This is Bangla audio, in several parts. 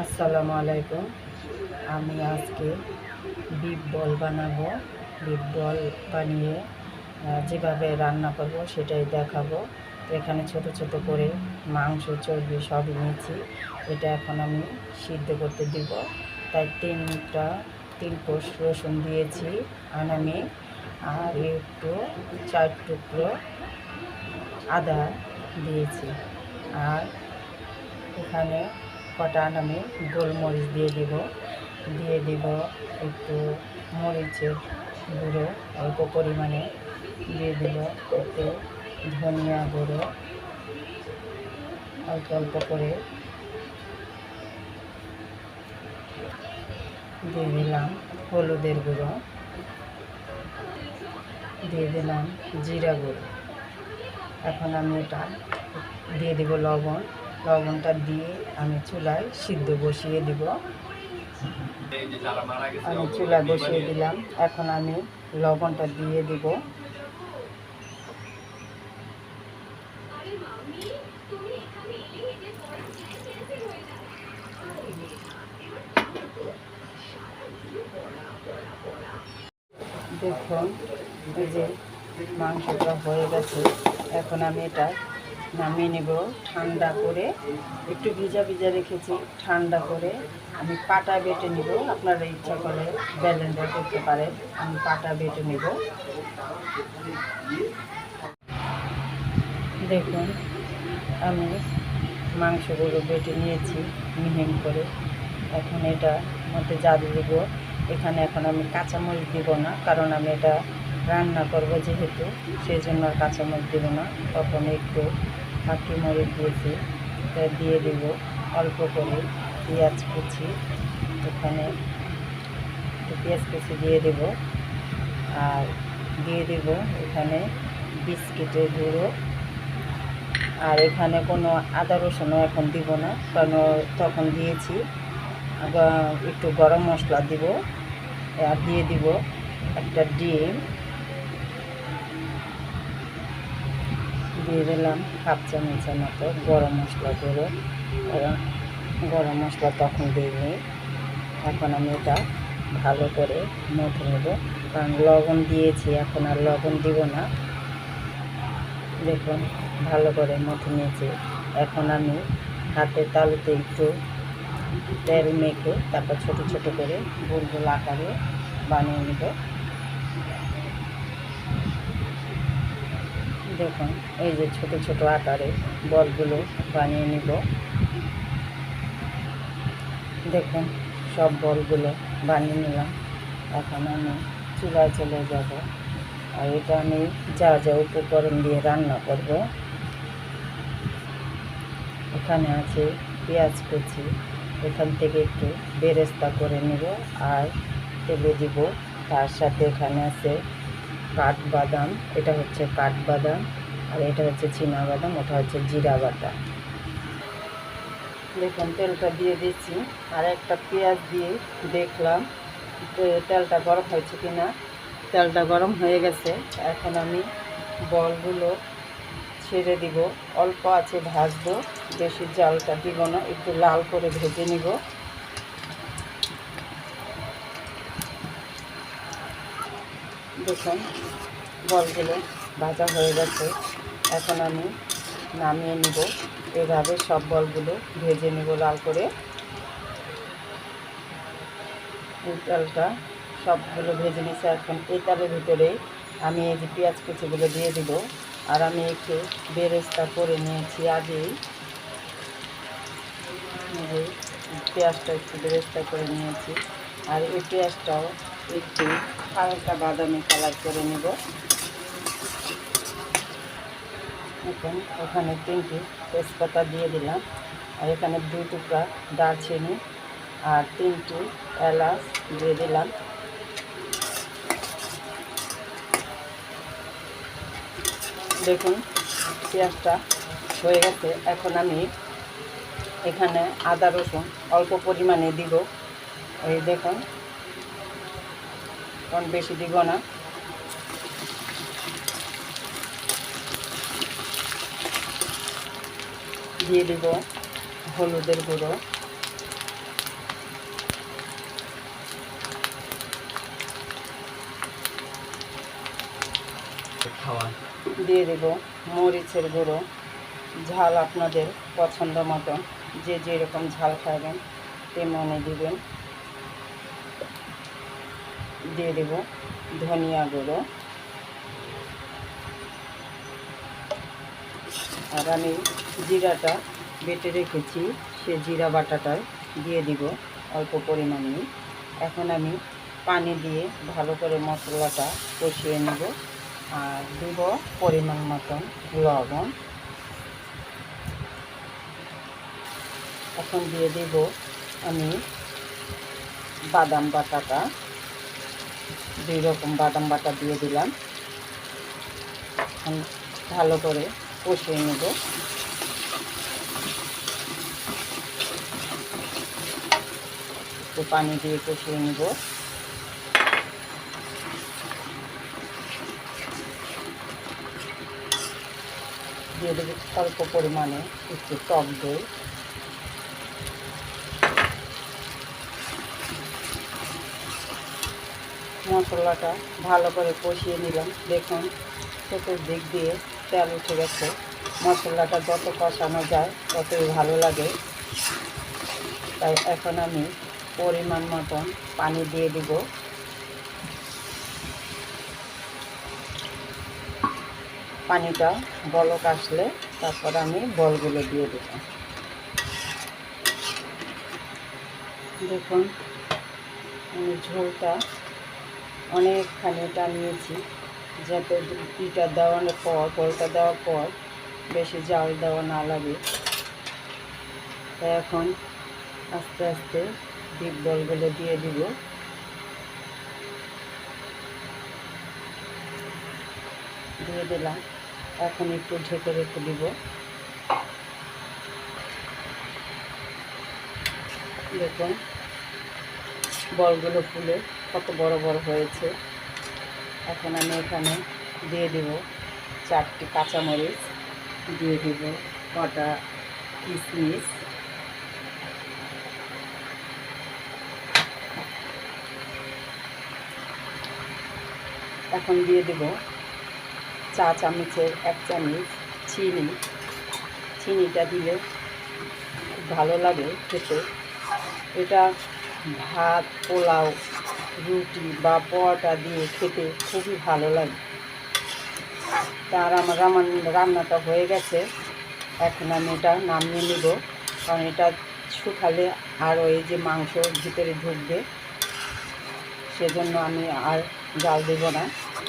আসসালামু আলাইকুম। আমি আজকে বিপ বল বানাবো। বিফ বল বানিয়ে যেভাবে রান্না করব সেটাই দেখাবো। এখানে ছোট ছোট করে মাংস, চর্বি সব নিয়েছি। এটা এখন আমি সিদ্ধ করতে দিব। তাই তিনটা, তিন কোষ রসুন দিয়েছি আনামি। আর একটু, চার টুকরো আদা দিয়েছি। আর এখানে কটা আমি গোলমরিচ দিয়ে দিব। দিয়ে দিব একটু মরিচের গুঁড়ো, অল্প পরিমাণে। দিয়ে দিব একটু ধনিয়া গুঁড়ো, অল্প অল্প করে। দিয়ে দিলাম হলুদের গুঁড়ো। দিয়ে দিলাম জিরা গুঁড়ো। এখন আমি এটা দিয়ে দিব লবণ। লবণটা দিয়ে আমি চুলায় সিদ্ধ বসিয়ে দিব। আমি চুলা বসিয়ে দিলাম। এখন আমি লবণটা দিয়ে দিব। দেখুন, এই যে মাংসটা হয়ে গেছে। এখন আমি এটা নামিয়ে নেব। ঠান্ডা করে একটু ভিজা ভিজা রেখেছি, ঠান্ডা করে আমি পাটা বেটে নেব। আপনারা ইচ্ছা করে ব্যালেন্ডার করতে পারেন, আমি পাটা বেটে নেব। দেখুন, আমি মাংসগুলো বেটে নিয়েছি মিহিম করে। এখন এটা মধ্যে জাদু দেবো। এখানে এখন আমি কাঁচামরিচ দিব না, কারণ আমি এটা রান্না করব যেহেতু সেই জন্য আর কাঁচামরিচ দেবো না। তখন একটু ফাঁকি মরিচ দিয়েছি তা দিয়ে দেব অল্প করে পেঁয়াজ কুচি, এখানে পেঁয়াজ কুচি দিয়ে দেব। আর দিয়ে দেব এখানে বিস্কিটের গুঁড়ো। আর এখানে কোনো আদা রসুনও এখন দিব না, কারণ তখন দিয়েছি। একটু গরম মশলা দিব, আর দিয়ে দিব একটা ডিম। দিয়ে দিলাম হাফ চামচের মতো গরম মশলা গুঁড়ো। কারণ গরম মশলা তখন দিইনি। এখন আমি এটা ভালো করে মধু নেব। কারণ লবণ দিয়েছি, এখন আর লবণ দিব না। দেখুন, ভালো করে মধু নিয়েছি। এখন আমি হাতের তালুতে একটু তেল মেখে তারপর ছোট ছোট করে গোল গোল আকারে বানিয়ে নেব। দেখুন, এই যে ছোট ছোট আকারে বলগুলো বানিয়ে নিব। দেখুন, সব বলগুলো বানিয়ে নিলাম। এখন আমি চুলায় চলে যাব। আর এটা আমি যা যা উপকরণ দিয়ে রান্না করব। এখানে আছে পেঁয়াজ কুচি। এখান থেকে একটু বেরেস্তা করে নেব আর তেলে দিব। তার সাথে এখানে আছে কাঠবাদাম, এটা হচ্ছে কাঠবাদাম আর এটা হচ্ছে চীনা বাদাম ওটা হচ্ছে জিরা বাদাম দেখুন, তেলটা দিয়ে দিচ্ছি। আর একটা পেঁয়াজ দিয়ে দেখলাম তেলটা গরম হয়েছে কি না তেলটা গরম হয়ে গেছে। এখন আমি বলগুলো ছেড়ে দিব। অল্প আছে ভাজবো। বেশি জালটা দিব না, একটু লাল করে ভেজে নিব। দেখুন বলগুলো ভাজা হয়ে গেছে। এখন আমি নামিয়ে নিব। এভাবে সব বলগুলো ভেজে নিব লাল করে। তেলটা সবগুলো ভেজে নিয়েছি। এখন এই তেলের ভিতরে আমি এই যে পেঁয়াজ কুচিগুলো দিয়ে দিব। আর আমি একটু বেরেস্তা করে নিয়েছি আগেই। পেঁয়াজটা একটু বেরেস্তা করে নিয়েছি। আর এই পেঁয়াজটাও একটু হালকা বাদামি কালার করে নেব। এখন ওখানে তিনটি তেজপাতা দিয়ে দিলাম। আর এখানে দুই টুকরা দারচিনি আর তিনটি এলাচ দিয়ে দিলাম। দেখুন, পেঁয়াজটা হয়ে গেছে। এখন আমি এখানে আদা রসুন অল্প পরিমাণে দিব। এই দেখুন কারণ বেশি দিব না। দিয়ে দিব হলুদের গুঁড়ো। দিয়ে দেব মরিচের গুঁড়ো। ঝাল আপনাদের পছন্দ মতো। যে যেরকম ঝাল খাবেন তেমনই দিবেন। দিয়ে দেব ধনিয়া গুঁড়ো। আর আমি জিরাটা বেটে রেখেছি, সে জিরা বাটাটায় দিয়ে দিব অল্প পরিমাণে এখন আমি পানি দিয়ে ভালো করে মশলাটা কষিয়ে নেব আর দিব পরিমাণ মতন লবণ। এখন দিয়ে দেব আমি বাদাম বাটাটা। দুই রকম বাদাম বাটা দিয়ে দিলাম। ভালো করে কষিয়ে নেব। একটু পানি দিয়ে কষিয়ে নেব। দিয়ে দেবো অল্প পরিমাণে একটু টক দই। মশলাটা ভালো করে কষিয়ে নিলাম। দেখুন চতুর্দিক দিয়ে তেল উঠে গেছে। মশলাটা যত কষানো যায়, ততই ভালো লাগে। তাই এখন আমি পরিমাণ মতন পানি দিয়ে দিব। পানিটা বলক আসলে তারপর আমি বলগুলো দিয়ে দেব। দেখুন, আমি ঝোলটা অনেকখানি টানিয়েছি, যাতে ইটা দেওয়ানোর পর বলটা দেওয়ার পর বেশি জাল দেওয়া না লাগে। এখন আস্তে আস্তে ডিপ বলগুলো দিয়ে দিব। দিয়ে দিলাম। এখন একটু ঢেকে রেখে দিব। দেখুন বলগুলো ফুলে কত বড় বড় হয়েছে। এখন আমি এখানে দিয়ে দিব চারটি কাঁচামরিচ, দিয়ে দিব কটা কিশমিশ এখন দিয়ে দেব চা চামচের এক চামচ চিনি। চিনিটা দিলে খুব ভালো লাগে খেতে। এটা ভাত, পোলাও রুটি বা পরোটা দিয়ে খেতে খুবই ভালো লাগে। তার আমার রান্না রান্নাটা হয়ে গেছে। এখন আমি এটা নামিয়ে নেব। কারণ এটা শুকালে আর ওই যে মাংস ভিতরে ঢুকবে, সেজন্য আমি আর জাল দেব না।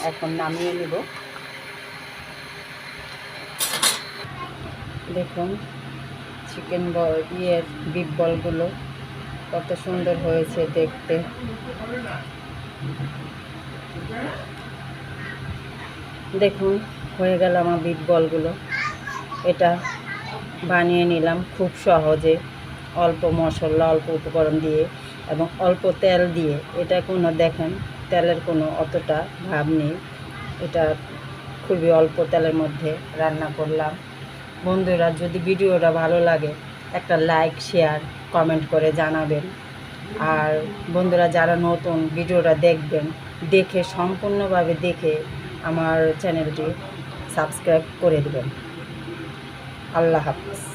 এখন নামিয়ে নেব। দেখুন চিকেন বল ইয়ের বিফ বলগুলো কত সুন্দর হয়েছে দেখতে। দেখুন, হয়ে গেল আমার বিট বলগুলো এটা বানিয়ে নিলাম খুব সহজে, অল্প মশলা, অল্প উপকরণ দিয়ে এবং অল্প তেল দিয়ে। এটা কোনো, দেখেন, তেলের কোনো অতটা ভাব নেই। এটা খুবই অল্প তেলের মধ্যে রান্না করলাম। বন্ধুরা, যদি ভিডিওটা ভালো লাগে, একটা লাইক শেয়ার কমেন্ট করে জানাবেন। আর বন্ধুরা, যারা নতুন ভিডিওটা দেখবেন, দেখে, সম্পূর্ণভাবে দেখে আমার চ্যানেলটি সাবস্ক্রাইব করে দেবেন। আল্লাহ হাফিজ।